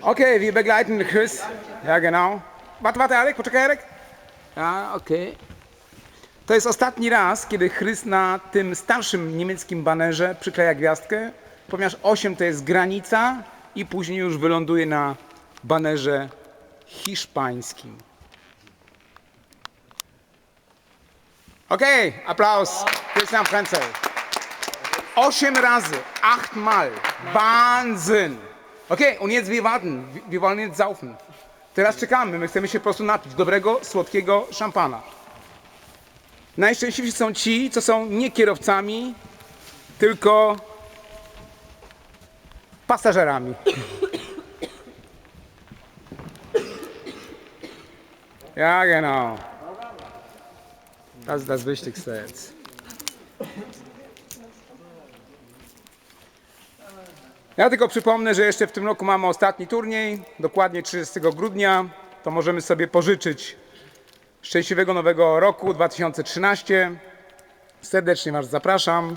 Okay, wir begleiten Chris. Ja, genau. Warte, warte, Arek, poczekaj, Arek. Ja, okej. To jest ostatni raz, kiedy Chris na tym starszym niemieckim banerze przykleja gwiazdkę, ponieważ 8 to jest granica i później już wyląduje na banerze hiszpańskim. Okay, Applaus. Christian Frenzel. Osiem razy, achtmal. Wahnsinn. Okay, und jetzt wir warten. Wir- wollen jetzt saufen. Teraz czekamy, my chcemy się po prostu napić dobrego, słodkiego szampana. Najszczęśliwsi są ci, co są nie kierowcami, tylko pasażerami. Ja, genau. Das ist das Wichtigste jetzt. Ja tylko przypomnę, że jeszcze w tym roku mamy ostatni turniej, dokładnie 30 grudnia. To możemy sobie pożyczyć szczęśliwego nowego roku 2013. Serdecznie Was zapraszam.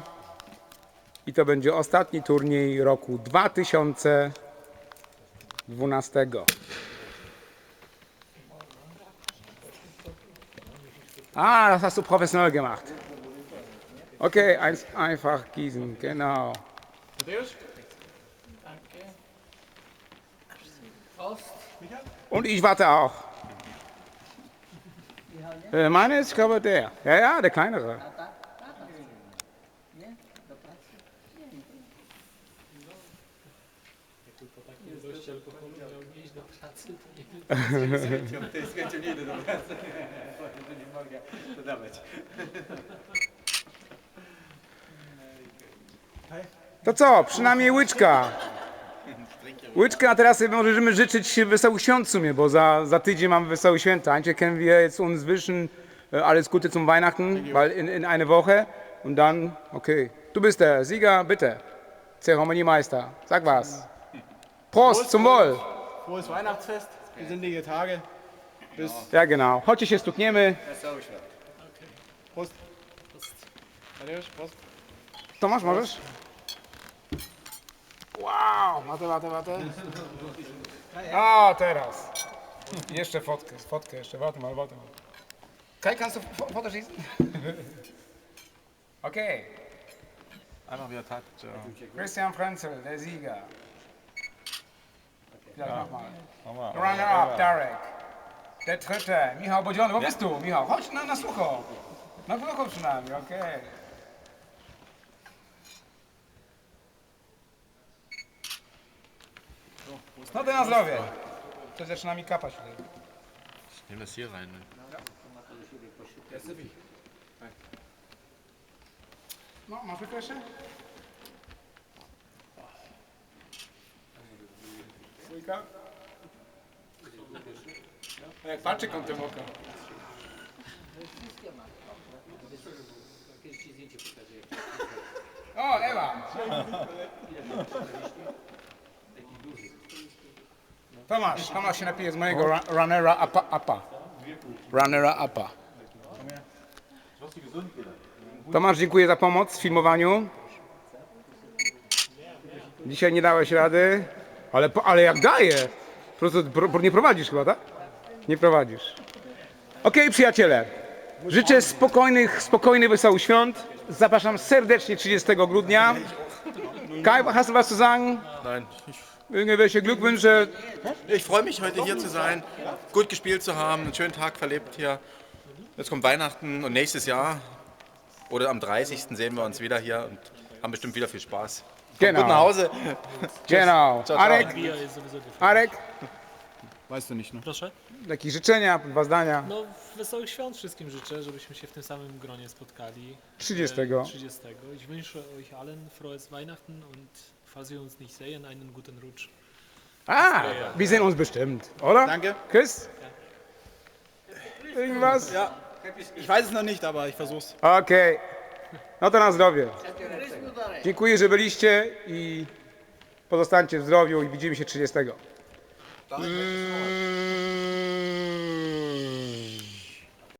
I to będzie ostatni turniej roku 2012. Ah, das hast du professionell gemacht. Okay, eins, einfach gießen, genau. Und ich warte auch. Äh, meine ist, ich glaube, der. Ja, ja, der kleinere. To jest chęcią nie idę do pracy. To nie mogę dodawać. To co, przynajmniej łyczka. Łyczka, a teraz sobie możemy życzyć wesołych świąt w sumie, bo za, za tydzień mamy wesołe święta. Eigentlich können wir jetzt uns wünschen, alles Gute zum Weihnachten, weil in, in eine Woche und dann, okay. Du bist der Sieger, bitte. Zeremoniemeister, sag was. Prost, zum Wohl. Frohes Weihnachtsfest, besinnliche Tage. Bis Ja, genau. Chodźcie się stukniemy. Wesoły świat. Prost. Tadeusz, Prost. Tomasz, możesz? Wow, warte, warte, warte. O, teraz. Jeszcze fotkę, fotkę jeszcze, warte mal, warte mal. Kai, kannst du Fo- Foto schießen? Okay, Einmal wieder Tag. Christian Frenzel, der Sieger. Ja, nochmal. Nochmal. Runner-up, Darek. Der dritte, Michał Bodziony, wo bist du, Michał? Chodź na, na sucho. Na sucho przynajmniej, okej. No to na zdrowie. To zaczyna mi kapać tutaj. Ich nehme das hier rein. Ne? No, masz łyk jeszcze? Łyka? No jak patrzy kątem oka. O, Ewa! Tomasz, Tomasz się napije z mojego ra- runnera apa, apa. Runnera apa. Tomasz, dziękuję za pomoc w filmowaniu. Dzisiaj nie dałeś rady, ale, ale jak daję? Po prostu pro, pro, nie prowadzisz chyba, tak? Nie prowadzisz. Okej, przyjaciele. Życzę spokojnych, spokojnych, wesołych świąt. Zapraszam serdecznie 30 grudnia. Kai, hast du was zu sagen? Nein, Irgendwelche Glückwünsche? ich freue mich heute hier zu sein, gut gespielt zu haben, einen schönen Tag verlebt hier. Jetzt kommt Weihnachten und nächstes Jahr oder am 30. sehen wir uns wieder hier und haben bestimmt wieder viel Spaß. Kommt gut nach Genau. Hause. Genau. ciao. Arek, sowieso gefallen. Arek, Weißt du nicht, ne? Proszę? jakieś życzenia, dwa zdania. No, wesołych świąt wszystkim życzę, żebyśmy się w tym samym gronie spotkali. 30. E, 30. Ich wünsche euch allen frohes Weihnachten und falls wir uns nicht sehen, einen guten Rutsch. Ah, wir sehen uns bestimmt, oder? Danke. Chris? Irgendwas? Ja, ich weiß es noch nicht, aber ich versuch's. Okej. No to na zdrowie. Dziękuję, że byliście i pozostańcie w zdrowiu i widzimy się 30. ダメです。